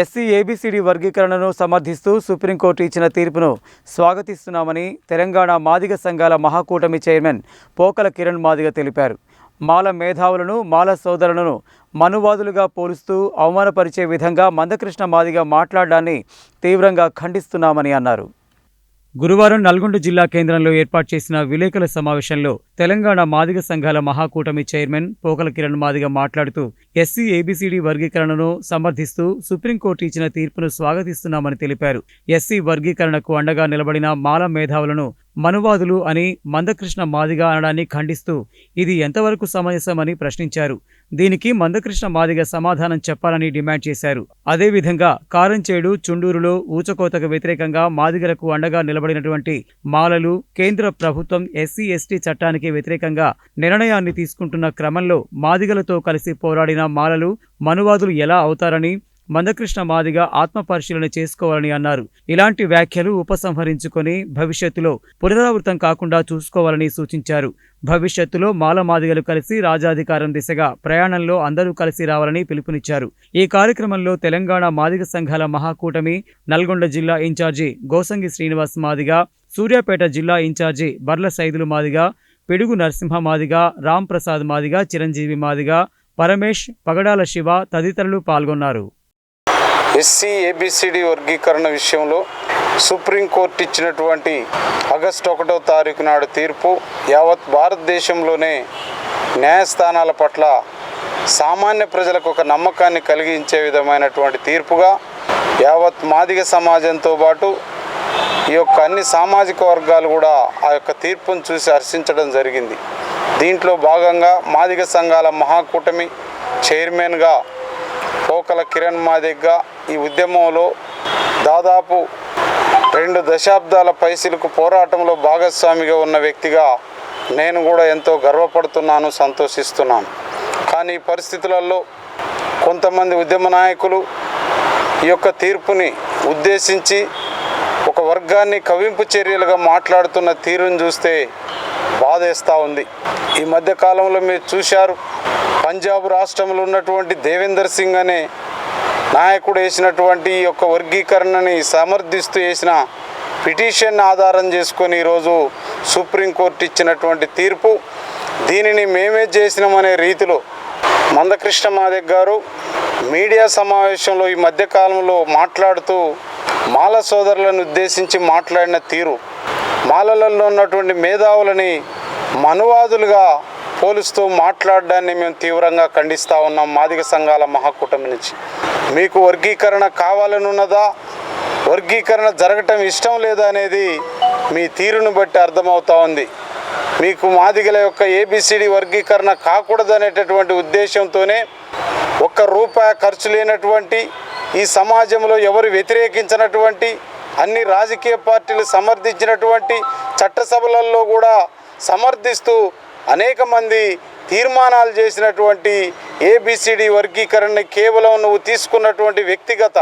SC A B C D వర్గీకరణను సమర్థిస్తూ supreme court ఇచ్చిన తీర్పును స్వాగతిస్తున్నామని తెలంగాణ మాదిగ సంఘాల మహాకూటమి చైర్మన్ పోకల కిరణ్ మాదిగ తెలిపారు. మాల మేధావులను మాల సోదరులను మనువాదులుగా పోలుస్తూ అవమానపరిచే విధంగా మందకృష్ణ మాదిగ మాట్లాడడాన్ని తీవ్రంగా ఖండిస్తున్నామని అన్నారు. గురువారం నల్గొండ జిల్లా కేంద్రంలో ఏర్పాటు చేసిన విలేకరుల సమావేశంలో తెలంగాణ మాదిగ సంఘాల మహాకూటమి చైర్మన్ పోకల కిరణ్ మాదిగ మాట్లాడుతూ ఎస్సీ ఏబీసీడీ వర్గీకరణను సమర్థిస్తూ సుప్రీంకోర్టు ఇచ్చిన తీర్పును స్వాగతిస్తున్నామని తెలిపారు. ఎస్సీ వర్గీకరణకు అండగా నిలబడిన మాల మేధావులను మనువాదులు అని మందకృష్ణ మాదిగ అనడాన్ని ఖండిస్తూ ఇది ఎంతవరకు సమంజసమని ప్రశ్నించారు. దీనికి మందకృష్ణ మాదిగ సమాధానం చెప్పాలని డిమాండ్ చేశారు. అదేవిధంగా కారంచేడు చుండూరులో ఊచకోతకు వ్యతిరేకంగా మాదిగలకు అండగా నిలబడినటువంటి మాలలు కేంద్ర ప్రభుత్వం ఎస్సీ ఎస్టీ చట్టానికి వ్యతిరేకంగా నిర్ణయాన్ని తీసుకుంటున్న క్రమంలో మాదిగలతో కలిసి పోరాడిన మాలలు మనువాదులు ఎలా అవుతారని మందకృష్ణ మాదిగ ఆత్మపరిశీలన చేసుకోవాలని అన్నారు. ఇలాంటి వ్యాఖ్యలు ఉపసంహరించుకొని భవిష్యత్తులో పునరావృతం కాకుండా చూసుకోవాలని సూచించారు. భవిష్యత్తులో మాల మాదిగలు కలిసి రాజాధికారం దిశగా ప్రయాణంలో అందరూ కలిసి రావాలని పిలుపునిచ్చారు. ఈ కార్యక్రమంలో తెలంగాణ మాదిగ సంఘాల మహాకూటమి నల్గొండ జిల్లా ఇన్ఛార్జి గోసంగి శ్రీనివాస్ మాదిగ సూర్యాపేట జిల్లా ఇన్ఛార్జి బర్ల సైదులు మాదిగ పిడుగు నరసింహ మాదిగ రామ్ ప్రసాద్ మాదిగ చిరంజీవి మాదిగ పరమేష్ పగడాల శివ తదితరులు పాల్గొన్నారు. ఎస్సీ ఏబిసిడి వర్గీకరణ విషయంలో సుప్రీంకోర్టు ఇచ్చినటువంటి ఆగస్టు ఒకటో తారీఖు నాడు తీర్పు యావత్ భారతదేశంలోనే న్యాయస్థానాల పట్ల సామాన్య ప్రజలకు ఒక నమ్మకాన్ని కలిగించే విధమైనటువంటి తీర్పుగా యావత్ మాదిగ సమాజంతో పాటు ఈ యొక్క అన్ని సామాజిక వర్గాలు కూడా ఆ యొక్క తీర్పును చూసి హర్షించడం జరిగింది. దీంట్లో భాగంగా మాదిగ సంఘాల మహాకూటమి చైర్మన్గా పోకల కిరణ్ మాదిగ్గా ఈ ఉద్యమంలో దాదాపు రెండు దశాబ్దాల పైసలకు పోరాటంలో భాగస్వామిగా ఉన్న వ్యక్తిగా నేను కూడా ఎంతో గర్వపడుతున్నాను సంతోషిస్తున్నాను. కానీ ఈ పరిస్థితులలో కొంతమంది ఉద్యమ నాయకులు ఈ యొక్క తీర్పుని ఉద్దేశించి ఒక వర్గాన్ని కవింపు చర్యలుగా మాట్లాడుతున్న తీరును చూస్తే బాధేస్తూ ఉంది. ఈ మధ్యకాలంలో మీరు చూశారు పంజాబ్ రాష్ట్రంలో ఉన్నటువంటి దేవేందర్ సింగ్ అనే నాయకుడు వేసినటువంటి ఈ యొక్క వర్గీకరణని సమర్థిస్తూ వేసిన పిటిషన్ ఆధారం చేసుకొని ఈరోజు సుప్రీంకోర్టు ఇచ్చినటువంటి తీర్పు. దీనిని మేమే చేసినామనే రీతిలో మందకృష్ణ మాదిక్ గారు మీడియా సమావేశంలో ఈ మధ్యకాలంలో మాట్లాడుతూ మాల సోదరులను ఉద్దేశించి మాట్లాడిన తీరు. మాలలలో ఉన్నటువంటి మేధావులని మనువాదులుగా పోలుస్తూ మాట్లాడడాన్ని మేము తీవ్రంగా ఖండిస్తూ ఉన్నాం మాదిగ సంఘాల మహాకూటమి నుంచి. మీకు వర్గీకరణ కావాలనున్నదా? వర్గీకరణ జరగటం ఇష్టం లేదా అనేది మీ తీరును బట్టి అర్థమవుతా ఉంది. మీకు మాదిగల యొక్క ఏబిసిడి వర్గీకరణ కాకూడదనేటటువంటి ఉద్దేశంతోనే ఒక్క రూపాయి ఖర్చు లేనటువంటి ఈ సమాజంలో ఎవరు వ్యతిరేకించినటువంటి అన్ని రాజకీయ పార్టీలు సమర్థించినటువంటి చట్టసభలలో కూడా సమర్థిస్తూ అనేక మంది తీర్మానాలు చేసినటువంటి ఏబిసిడి వర్గీకరణని కేవలం నువ్వు తీసుకున్నటువంటి వ్యక్తిగత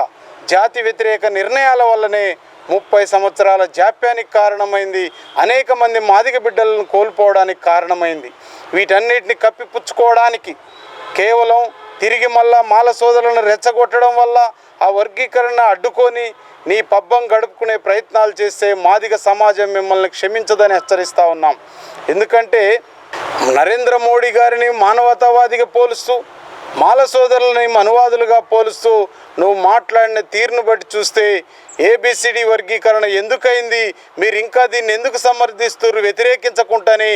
జాతి వ్యతిరేక నిర్ణయాల వల్లనే ముప్పై సంవత్సరాల జాప్యానికి కారణమైంది. అనేక మంది మాదిగ బిడ్డలను కోల్పోవడానికి కారణమైంది. వీటన్నిటిని కప్పిపుచ్చుకోవడానికి కేవలం తిరిగి మళ్ళా మాల సోదరులను రెచ్చగొట్టడం వల్ల ఆ వర్గీకరణ అడ్డుకొని నీ పబ్బం గడుపుకునే ప్రయత్నాలు చేస్తే మాదిగ సమాజం మిమ్మల్ని క్షమించదని హెచ్చరిస్తూ ఉన్నాం. ఎందుకంటే నరేంద్ర మోడీ గారిని మానవతావాదిగా పోలుస్తూ మాల సోదరులని అనువాదులుగా పోలుస్తూ నువ్వు మాట్లాడిన తీరును బట్టి చూస్తే ఏబిసిడి వర్గీకరణ ఎందుకైంది? మీరు ఇంకా దీన్ని ఎందుకు సమర్థిస్తున్నారు? వ్యతిరేకించకుండానే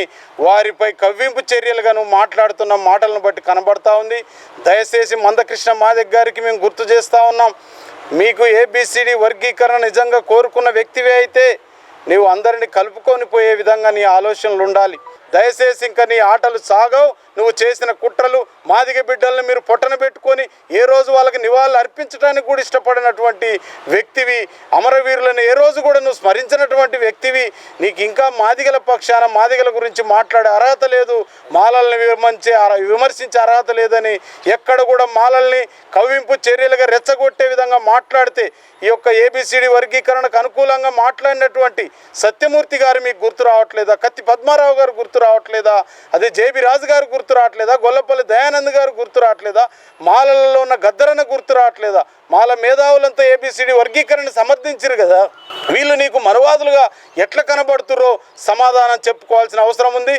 వారిపై కవ్వింపు చర్యలుగా నువ్వు మాట్లాడుతున్న మాటలను బట్టి కనబడతా ఉంది. దయచేసి మందకృష్ణ మాదిక్ గారికి మేము గుర్తు చేస్తూ ఉన్నాం. మీకు ఏబిసిడి వర్గీకరణ నిజంగా కోరుకున్న వ్యక్తివే అయితే నీవు అందరిని కలుపుకొని పోయే విధంగా నీ ఆలోచనలు ఉండాలి. దయచేసి ఇంకా నీ ఆటలు సాగవు. నువ్వు చేసిన కుట్రలు మాదిగ బిడ్డల్ని మీరు పొట్టన పెట్టుకొని ఏ రోజు వాళ్ళకి నివాళులు అర్పించడానికి కూడా ఇష్టపడినటువంటి వ్యక్తివి అమరవీరులను ఏ రోజు కూడా నువ్వు స్మరించినటువంటి వ్యక్తివి. నీకు ఇంకా మాదిగల పక్షాన మాదిగల గురించి మాట్లాడే అర్హత లేదు. మాలల్ని విమర్శించే విమర్శించే అర్హత లేదని ఎక్కడ కూడా మాలల్ని కవ్వింపు చర్యలుగా రెచ్చగొట్టే విధంగా మాట్లాడితే ఈ యొక్క ఏబిసిడి వర్గీకరణకు అనుకూలంగా మాట్లాడినటువంటి సత్యమూర్తి గారు మీకు గుర్తు రావట్లేదా? కత్తి పద్మారావు గారు గుర్తు గుర్తు రావట్లేదా? అదే జేబి రాజు గారు గుర్తు రావట్లేదా? గొల్లపల్లి దయానంద్ గారు గుర్తు రావట్లేదా? మాలలలో ఉన్న గద్దరన గుర్తు రావట్లేదా? మాల మేధావులంతా ఏబిసిడి వర్గీకరణ సమర్థించరు కదా. వీళ్ళు నీకు మరువాదులుగా ఎట్లా కనబడుతురో సమాధానం చెప్పుకోవాల్సిన అవసరం ఉంది.